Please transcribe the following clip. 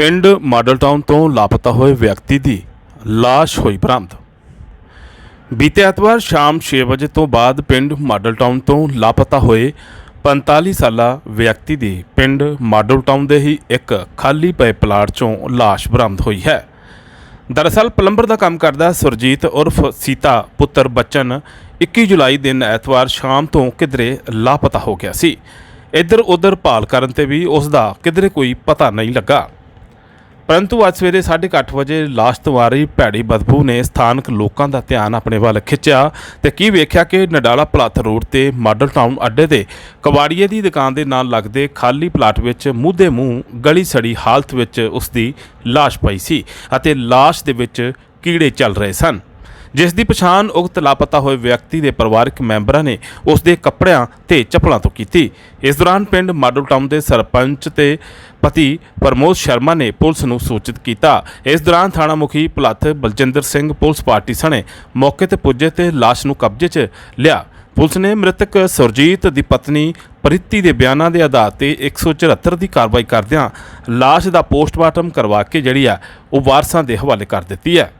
ਪਿੰਡ model town ਤੋਂ ਲਾਪਤਾ ਹੋਏ ਵਿਅਕਤੀ ਦੀ ਲਾਸ਼ ਹੋਈ ਬਰਾਮਦ। ਬੀਤੇ ਐਤਵਾਰ ਸ਼ਾਮ 6 ਵਜੇ ਤੋਂ ਬਾਅਦ ਪਿੰਡ ਮਾਡਲ ਟਾਊਨ ਤੋਂ ਲਾਪਤਾ ਹੋਏ 45 ਸਾਲਾ ਵਿਅਕਤੀ ਦੀ ਪਿੰਡ ਮਾਡਲ ਟਾਊਨ ਦੇ ਹੀ ਇੱਕ ਖਾਲੀ ਪਏ ਪਲਾਟ 'ਚੋਂ ਲਾਸ਼ ਬਰਾਮਦ ਹੋਈ ਹੈ। ਦਰਅਸਲ ਪਲੰਬਰ ਦਾ ਕੰਮ ਕਰਦਾ ਸੁਰਜੀਤ ਉਰਫ ਸੀਤਾ ਪੁੱਤਰ ਬੱਚਨ 21 ਜੁਲਾਈ ਦਿਨ ਐਤਵਾਰ ਸ਼ਾਮ ਤੋਂ ਕਿਧਰੇ ਲਾਪਤਾ ਹੋ ਗਿਆ ਸੀ। ਇੱਧਰ ਉੱਧਰ ਭਾਲ ਕਰਨ ਤੇ ਵੀ ਉਸ ਦਾ ਕਿਧਰੇ ਕੋਈ ਪਤਾ ਨਹੀਂ ਲੱਗਾ। ਪਰੰਤੂ ਅੱਜ ਸਵੇਰੇ 8:30 ਵਜੇ ਲਾਸ਼ ਤੋਂ ਆ ਰਹੀ ਭੈੜੀ ਬਦਬੂ ਨੇ ਸਥਾਨਕ ਲੋਕਾਂ ਦਾ ਧਿਆਨ ਆਪਣੇ ਵੱਲ ਖਿੱਚਿਆ ਤੇ ਕੀ ਵੇਖਿਆ ਕਿ ਨਡਾਲਾ ਪਲਾਥ ਰੋਡ ਤੇ ਮਾਡਲ ਟਾਊਨ ਅੱਡੇ ਦੇ ਕਬਾੜੀਏ ਦੀ ਦੁਕਾਨ ਦੇ ਨਾਲ ਲੱਗਦੇ ਖਾਲੀ ਪਲਾਟ ਵਿੱਚ ਮੂੰਹ ਦੇ ਮੂੰਹ ਗਲੀ ਸੜੀ ਹਾਲਤ ਵਿੱਚ ਉਸ ਦੀ ਲਾਸ਼ ਪਈ ਸੀ ਅਤੇ ਲਾਸ਼ ਦੇ ਵਿੱਚ ਕੀੜੇ ਚੱਲ ਰਹੇ ਸਨ। ਜਿਸ ਦੀ ਪਛਾਣ ਉਕਤ ਲਾਪਤਾ ਹੋਏ ਵਿਅਕਤੀ ਦੇ ਪਰਿਵਾਰਕ ਮੈਂਬਰਾਂ ਨੇ ਉਸ ਦੇ ਕੱਪੜਿਆਂ ਤੇ ਚੱਪਲਾਂ ਤੋਂ ਕੀਤੀ। ਇਸ ਦੌਰਾਨ ਪਿੰਡ ਮਾਡਲ ਟਾਊਨ ਦੇ ਸਰਪੰਚ ਤੇ ਪਤੀ ਪ੍ਰਮੋਦ ਸ਼ਰਮਾ ਨੇ ਪੁਲਿਸ ਨੂੰ ਸੂਚਿਤ ਕੀਤਾ। ਇਸ ਦੌਰਾਨ ਥਾਣਾ ਮੁਖੀ ਭਲੱਥ ਬਲਜਿੰਦਰ ਸਿੰਘ ਪੁਲਿਸ ਪਾਰਟੀ ਸਣੇ ਮੌਕੇ ਤੇ ਪੁੱਜੇ ਤੇ ਲਾਸ਼ ਨੂੰ ਕਬਜ਼ੇ 'ਚ ਲਿਆ। ਪੁਲਿਸ ਨੇ ਮ੍ਰਿਤਕ ਸੁਰਜੀਤ ਦੀ ਪਤਨੀ ਪ੍ਰੀਤੀ ਦੇ ਬਿਆਨਾਂ ਦੇ ਆਧਾਰ ਤੇ 174 ਦੀ ਕਾਰਵਾਈ ਕਰਦਿਆਂ ਲਾਸ਼ ਦਾ ਪੋਸਟਮਾਰਟਮ ਕਰਵਾ ਕੇ ਜਿਹੜੀ ਆ, ਉਹ ਵਾਰਸਾਂ ਦੇ ਹਵਾਲੇ ਕਰ ਦਿੱਤੀ ਹੈ।